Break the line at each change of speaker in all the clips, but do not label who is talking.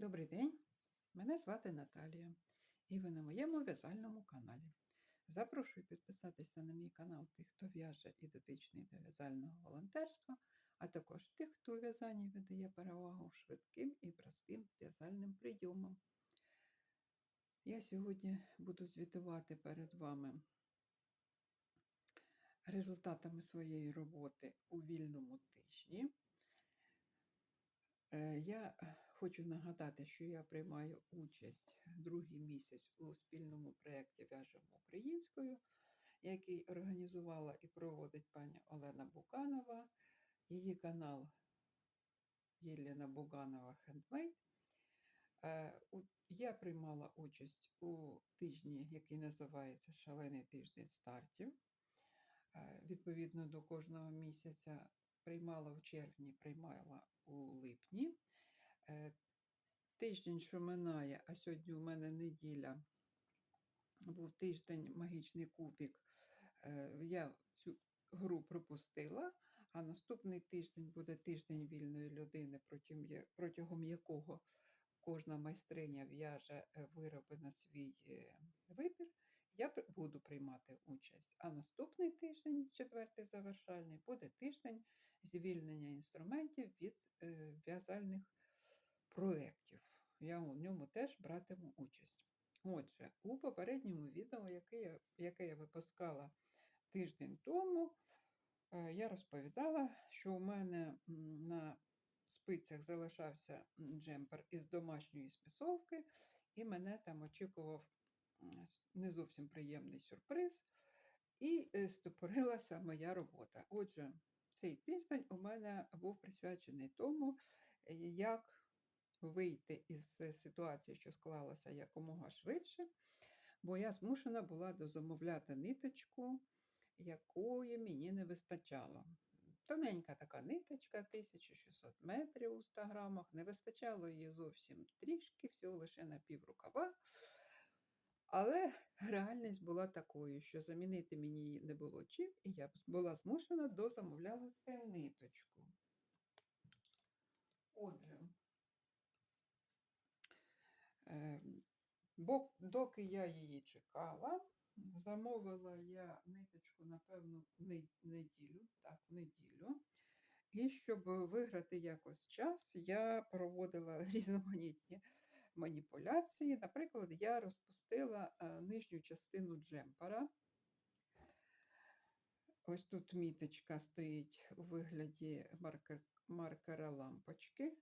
Добрий день, мене звати Наталія, і ви на моєму в'язальному каналі. Запрошую підписатися на мій канал тих, хто в'яже і дотичний до в'язального волонтерства, а також тих, хто у в'язанні видає перевагу швидким і простим в'язальним прийомам. Я сьогодні буду звітувати перед вами результатами своєї роботи у вільному тижні. Е, Я хочу нагадати, що я приймаю участь другий місяць у спільному проєкті В'яжемо українською, який організувала і проводить пані Олена Буганова, її канал Єлена Буганова Хендмейд. Е, Я приймала участь у тижні, який називається Шалений тиждень стартів. Е, Відповідно до кожного місяця приймала в червні, приймала у липні. Е, Тиждень, що минає, а сьогодні у мене неділя, був тиждень магічний кубік. Е, Я цю гру пропустила, а наступний тиждень буде тиждень вільної людини, протягом, якого кожна майстриня в'яже е, вироби на свій вибір. Я буду приймати участь. А наступний тиждень, четвертий завершальний, буде тиждень звільнення інструментів від в'язальних проєктів. Я у ньому теж братиму участь. Отже, у попередньому відео, яке я, яке я випускала тиждень тому, е, я розповідала, що у мене на спицях залишався джемпер із домашньої списовки, і мене там очікував не зовсім приємний сюрприз, і е, стопорилася моя робота. Отже, цей тиждень у мене був присвячений тому, як вийти із е, ситуації, що склалася якомога швидше, бо я змушена була дозамовляти ниточку, якої мені не вистачало. Тоненька така ниточка, 1600 метрів у 100 грамах, не вистачало її зовсім трішки, всього лише на пів рукава. Але реальність була такою, що замінити мені не було чим, і я була змушена дозамовляти ниточку. Отже, Е, Бо доки я її чекала, замовила я ниточку, напевно, в неділю, так, в неділю. І щоб виграти якось час, я проводила різноманітні маніпуляції. Наприклад, я розпустила е, нижню частину джемпера. Ось тут міточка стоїть у вигляді маркер, маркера лампочки.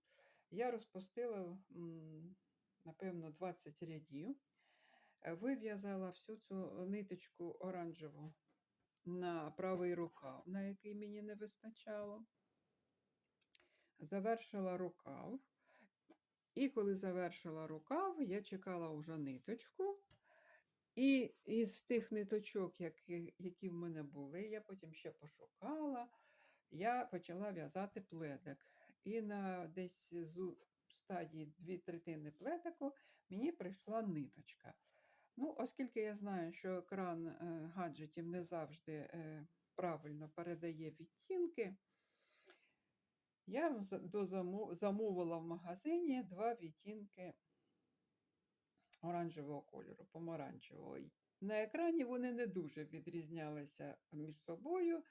Я розпустила, напевно, 20 рядів. Е, Вив'язала всю цю ниточку оранжеву на правий рукав, на який мені не вистачало. Завершила рукав. І коли завершила рукав, я чекала вже ниточку. І із тих ниточок, які, які в мене були, я потім ще пошукала, я почала в'язати пледик. І на десь стадії дві третини пледику мені прийшла ниточка. Ну, оскільки я знаю, що екран е, гаджетів не завжди е, правильно передає відтінки, я замовила в магазині два відтінки оранжевого кольору, помаранчевого. На екрані вони не дуже відрізнялися між собою.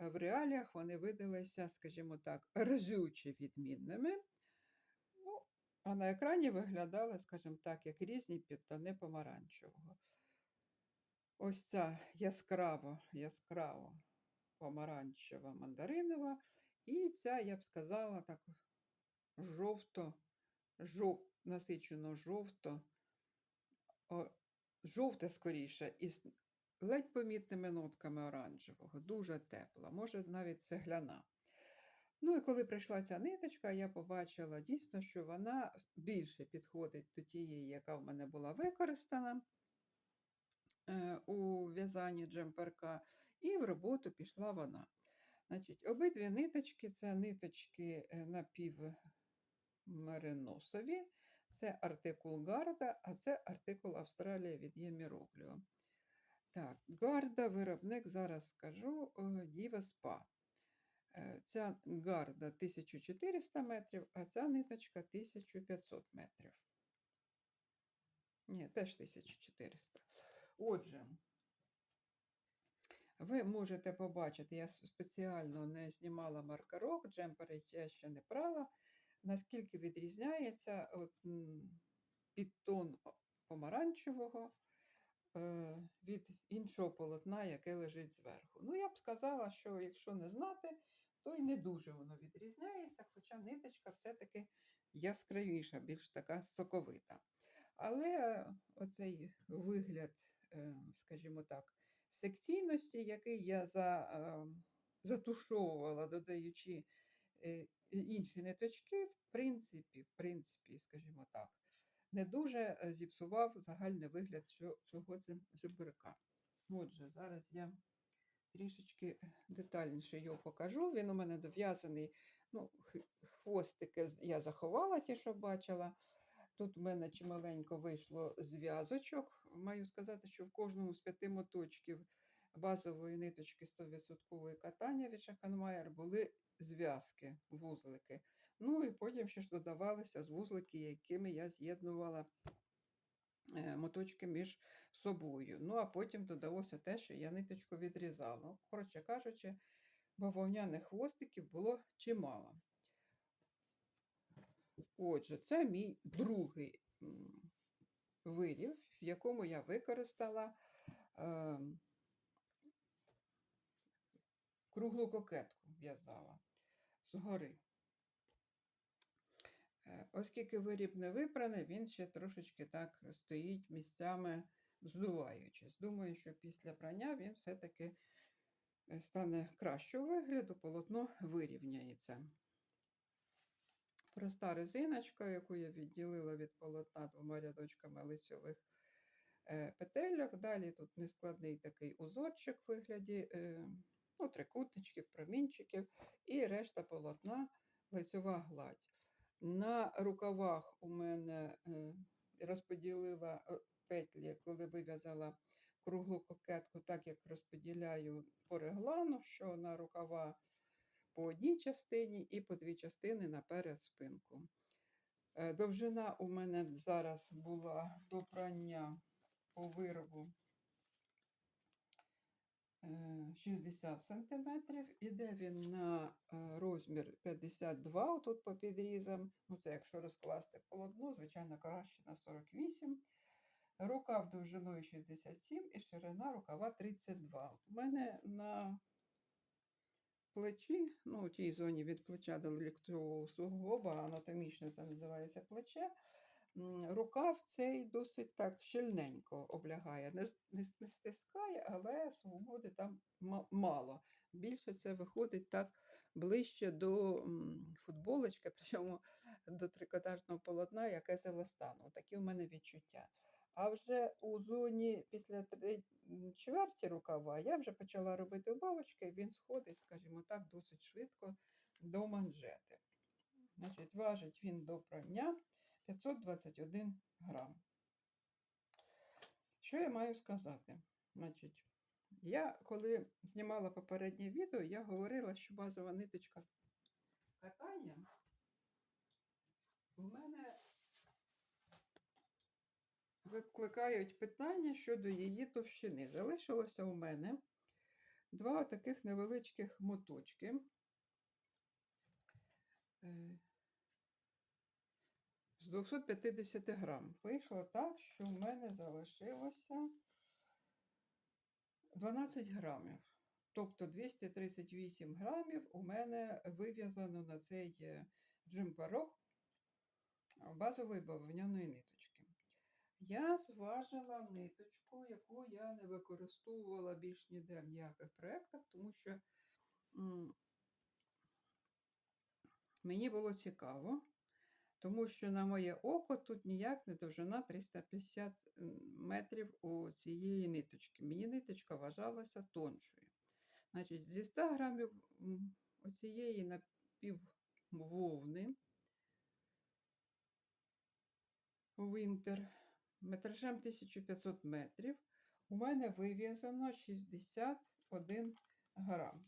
е, В реаліях вони видалися, скажімо так, разюче відмінними. А на екрані виглядали, скажімо так, як різні підтони помаранчевого. Ось ця яскраво, яскраво помаранчева мандаринова, і ця, я б сказала, так жовто, жов, насичено жовто, о, жовте скоріше, із ледь помітними нотками оранжевого, дуже тепла, може навіть цегляна. Ну і коли прийшла ця ниточка, я побачила дійсно, що вона більше підходить до тієї, яка в мене була використана е, у в'язанні джемперка, і в роботу пішла вона. Значить, обидві ниточки це ниточки е, напівмериносові, це артикул Гарда, а це артикул Австралія від Ємірогліо. Так, Гарда, виробник, зараз скажу, е, Діва Спа. Е, Ця гарда 1400 метрів, а ця ниточка 1500 метрів. Ні, теж 1400. Отже, ви можете побачити, я спеціально не знімала маркерок, джемпери я ще не прала, наскільки відрізняється от, підтон помаранчевого е, від іншого полотна, яке лежить зверху. Ну, я б сказала, що якщо не знати, то й не дуже воно відрізняється, хоча ниточка все-таки яскравіша, більш така соковита. Але оцей вигляд, е, скажімо так, секційності, який я за, е, затушовувала, додаючи е, інші ниточки, в принципі, в принципі, скажімо так, не дуже зіпсував загальний вигляд цього, цього. Отже, зараз я трішечки детальніше його покажу. Він у мене дов'язаний, ну, хвостики я заховала ті, що бачила. Тут в мене чималенько вийшло зв'язочок. Маю сказати, що в кожному з п'яти моточків базової ниточки 100% катання від Шаханмайер були зв'язки, вузлики. Ну і потім ще ж додавалися з вузлики, якими я з'єднувала моточки між собою. Ну, а потім додалося те, що я ниточку відрізала. Ну, Коротше кажучи, бавовняних хвостиків було чимало. Отже, це мій другий вирів, в якому я використала е, круглу кокетку в'язала згори. Е, Оскільки виріб не випраний, він ще трошечки так стоїть місцями здуваючись. Думаю, що після прання він все-таки е, стане кращого вигляду, полотно вирівняється. Проста резиночка, яку я відділила від полотна двома рядочками лицьових е, петельок. Далі тут нескладний такий узорчик в вигляді ну, трикутничків, промінчиків, і решта полотна лицьова гладь. На рукавах у мене е, розподілила е, петлі, коли вив'язала круглу кокетку, так як розподіляю по реглану, що на рукава по одній частині і по дві частини наперед спинку. Е, Довжина у мене зараз була до прання по виробу е, 60 см. Іде він на е, розмір 52 тут по підрізам. Ну, це якщо розкласти полотно, звичайно, краще на 48. Рукав довжиною 67 і ширина рукава 32. У мене на плечі, ну, у тій зоні від плеча до ліктового суглоба, анатомічно це називається плече. Рукав цей досить так щільненько облягає. Не, не, не стискає, але свободи там мало. Більше це виходить так ближче до футболочки, причому до трикотажного полотна, яке з еластану. Такі в мене відчуття. А вже у зоні після чверті рукава я вже почала робити убавочки, він сходить, скажімо так, досить швидко до манжети. Значить, важить він до прання 521 грам. Що я маю сказати? Значить, я коли знімала попереднє відео, я говорила, що базова ниточка катання в мене викликають питання щодо її товщини. Залишилося у мене два таких невеличких моточки. З 250 грам. Вийшло так, що в мене залишилося 12 грамів. Тобто 238 грамів у мене вив'язано на цей е, джемперок базової бавовняної ниточки. Я зважила ниточку, яку я не використовувала більш ніде в ніяких проєктах, тому що мені було цікаво, тому що на моє око тут ніяк не довжина 350 метрів у цієї ниточки. Мені ниточка вважалася тоншою. Значить, зі 100 грамів оцієї напіввовни Вінтер метражем 1500 метрів у мене вив'язано 61 грам.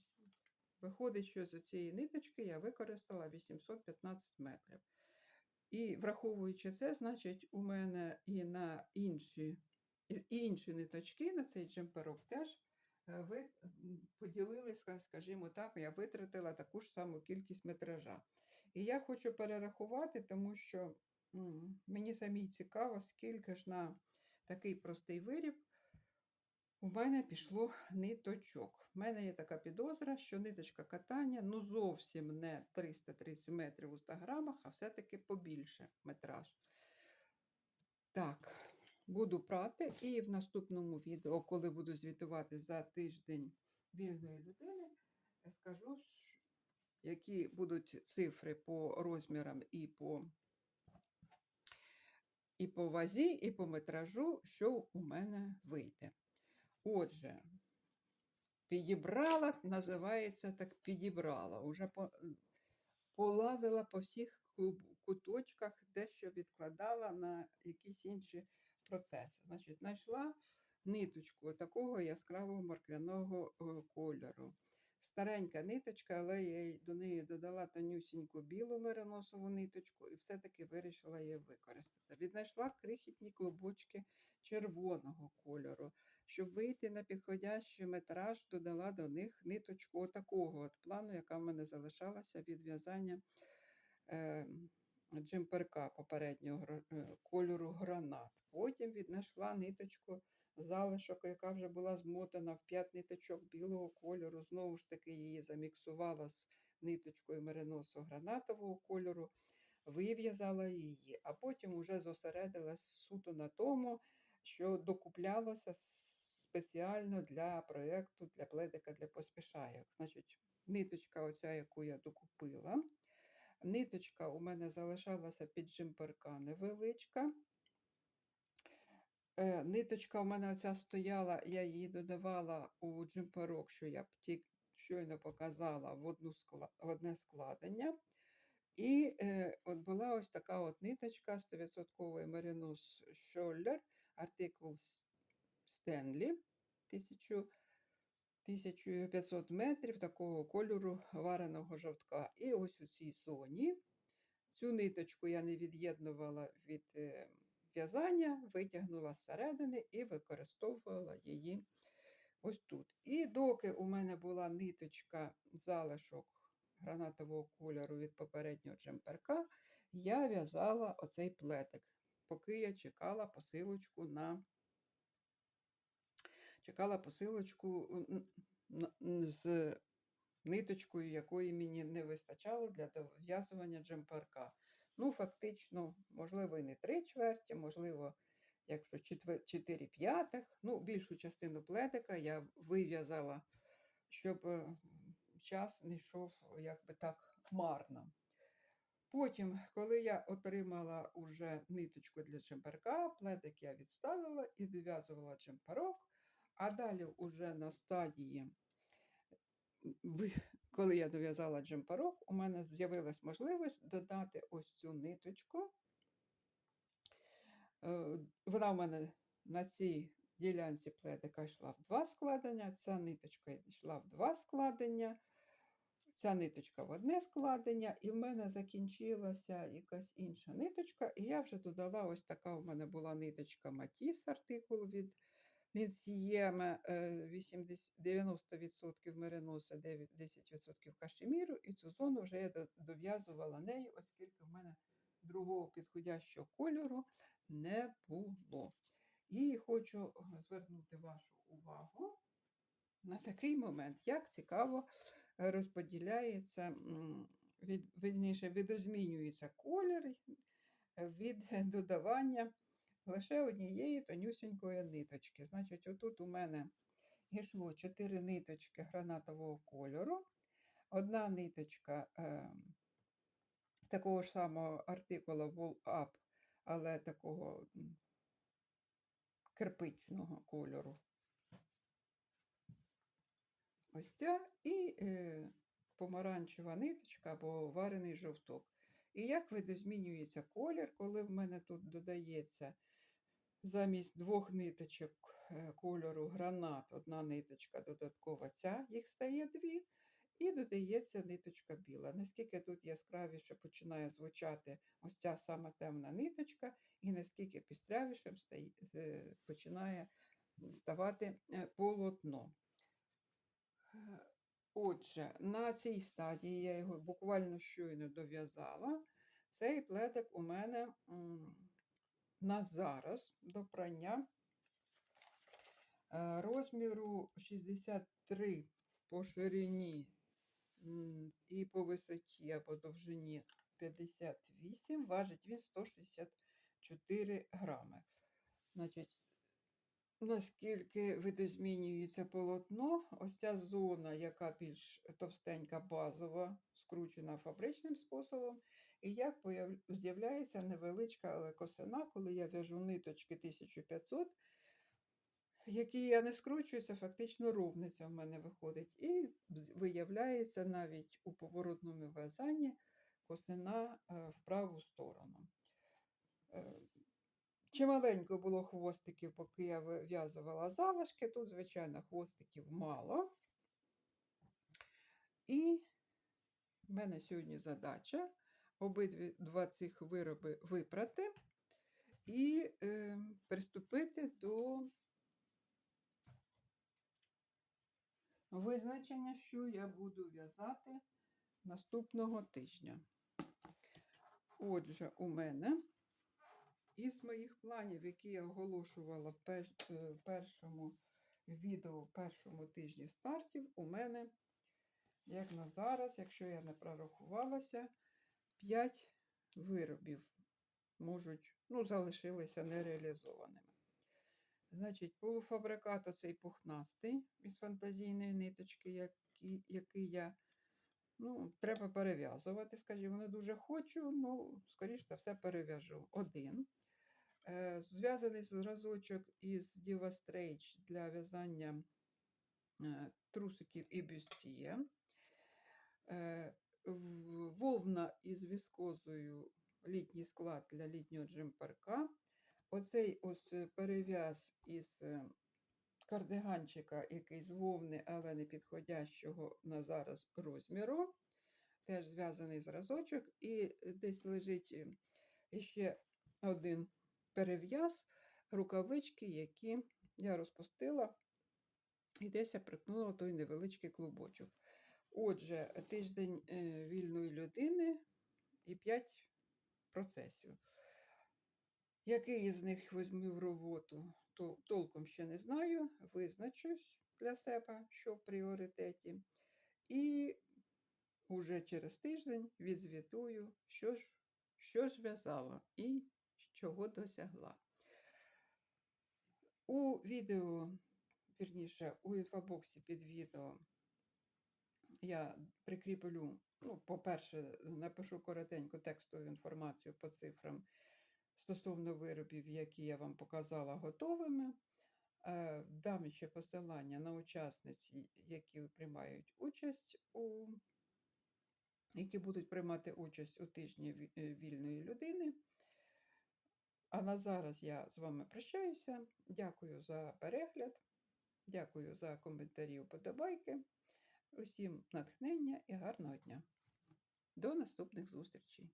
Виходить, що з цієї ниточки я використала 815 метрів. І враховуючи це, значить, у мене і на інші, інші ниточки на цей джемперок теж е, ви м, поділили, скажімо так, я витратила таку ж саму кількість метража. І я хочу перерахувати, тому що мені самій цікаво, скільки ж на такий простий виріб у мене пішло ниточок. У мене є така підозра, що ниточка катання ну зовсім не 330 метрів у 100 грамах, а все-таки побільше метраж. Так, буду прати, і в наступному відео, коли буду звітувати за тиждень вільної людини, скажу, щ- які будуть цифри по розмірам і по, і по вазі, і по метражу, що у мене вийде. Отже, підібрала, називається так підібрала. Уже по, полазила по всіх куточках, дещо відкладала на якісь інші процеси. Значить, знайшла ниточку такого яскравого морквяного е, кольору. Старенька ниточка, але я до неї додала тонюсіньку білу мериносову ниточку і все-таки вирішила її використати. Віднайшла крихітні клубочки червоного кольору. Щоб вийти на підходящий метраж, додала до них ниточку такого от плану, яка в мене залишалася від в'язання е, джемперка попереднього е, кольору гранат. Потім віднайшла ниточку залишок, яка вже була змотана в 5 ниточок білого кольору. Знову ж таки, її заміксувала з ниточкою мериносу гранатового кольору, вив'язала її, а потім уже зосередилась суто на тому, що докуплялося спеціально для проєкту, для пледика для поспішайок. Значить, ниточка, оця, яку я докупила. Ниточка у мене залишалася під джимперка невеличка. Е, Ниточка у мене оця стояла, я її додавала у джимперок, що я б ті- щойно показала в, одну скла- в одне складення. І е, от була ось така от ниточка 100% Merino Shoulder, артикул С- Stanley, 1000 1500 метрів такого кольору вареного жовтка. І ось у цій зоні цю ниточку я не від'єднувала від е, в'язання, витягнула зсередини і використовувала її ось тут. І доки у мене була ниточка залишок гранатового кольору від попереднього джемперка, я в'язала оцей плетик, поки я чекала посилочку на чекала посилочку з ниточкою, якої мені не вистачало для дов'язування джемперка. Ну, фактично, можливо, і не три чверті, можливо, якщо четве- чотири п'ятих. Ну, більшу частину плетика я вив'язала, щоб е, час не йшов якби так марно. Потім, коли я отримала уже ниточку для джемперка, плетик я відставила і дов'язувала джемперок. А далі уже на стадії, коли я дов'язала джемперок, у мене з'явилась можливість додати ось цю ниточку. Е, Вона у мене на цій ділянці плетика йшла в два складення, ця ниточка йшла в два складення, ця ниточка в одне складення, і в мене закінчилася якась інша ниточка, і я вже додала ось така у мене була ниточка Матіс, артикул від Лінсієме 80, 90% мериноса, 9 10% кашеміру, і цю зону вже я дов'язувала нею, оскільки в мене другого підходящого кольору не було. І хочу е, звернути вашу увагу на такий момент, як цікаво розподіляється, від, вірніше, видозмінюється колір е, від додавання лише однієї тонюсінької ниточки. Значить, отут у мене йшло 4 ниточки гранатового кольору, одна ниточка е, такого ж самого артикула Wool Up, але такого кирпичного кольору. Ось ця і е, помаранчева ниточка або варений жовток. І як видозмінюється колір, коли в мене тут додається замість двох ниточок е, кольору гранат, одна ниточка додаткова, ця, їх стає дві. І додається ниточка біла. Наскільки тут яскравіше починає звучати ось ця сама темна ниточка, і наскільки пістрявішим е, починає ставати е, полотно. Отже, на цій стадії я його буквально щойно дов'язала. Цей пледик у мене на зараз до прання е, розміру 63 по ширині і по висоті або довжині 58, важить він 164 грами. Значить, наскільки видозмінюється полотно, ось ця зона, яка більш товстенька, базова, скручена фабричним способом, і як з'являється невеличка косина, коли я в'яжу ниточки 1500, які я не скручую, це фактично ровниця в мене виходить. І виявляється навіть у поворотному в'язанні косина е, в праву сторону. Е, Чималенько було хвостиків, поки я вив'язувала залишки. Тут, звичайно, хвостиків мало. І в мене сьогодні задача обидві два цих вироби випрати і е, приступити до визначення, що я буду в'язати наступного тижня. Отже, у мене із моїх планів, які я оголошувала в е, першому відео, в першому тижні стартів, у мене, як на зараз, якщо я не прорахувалася, 5 виробів можуть, ну, залишилися нереалізованими. Значить, полуфабрикат оцей пухнастий із фантазійної ниточки, який, який я, ну, треба перев'язувати, скажімо, не дуже хочу, ну, скоріш за все, перев'яжу. Один. Е, Зв'язаний зразочок із Diva Stretch для в'язання е, трусиків і бюстіє. Е, Вовна із віскозою літній склад для літнього джемперка. Оцей ось е, перев'яз із е, кардиганчика, який з вовни, але не підходящого на зараз розміру. Теж зв'язаний зразочок, і десь лежить е, ще один перев'яз, рукавички, які я розпустила, і десь я прикнула той невеличкий клубочок. Отже, тиждень е, вільної людини і 5 процесів. Який із них візьму в роботу, то толком ще не знаю. Визначусь для себе, що в пріоритеті. І уже через тиждень відзвітую, що ж, що ж в'язала і чого досягла. У відео, вірніше, у інфобоксі під відео я прикріплю, ну, по-перше, напишу коротеньку текстову інформацію по цифрам стосовно виробів, які я вам показала готовими. Е, Дам ще посилання на учасниць, які приймають участь у які будуть приймати участь у тижні е, вільної людини. А на зараз я з вами прощаюся. Дякую за перегляд, дякую за коментарі, вподобайки. Усім натхнення і гарного дня. До наступних зустрічей!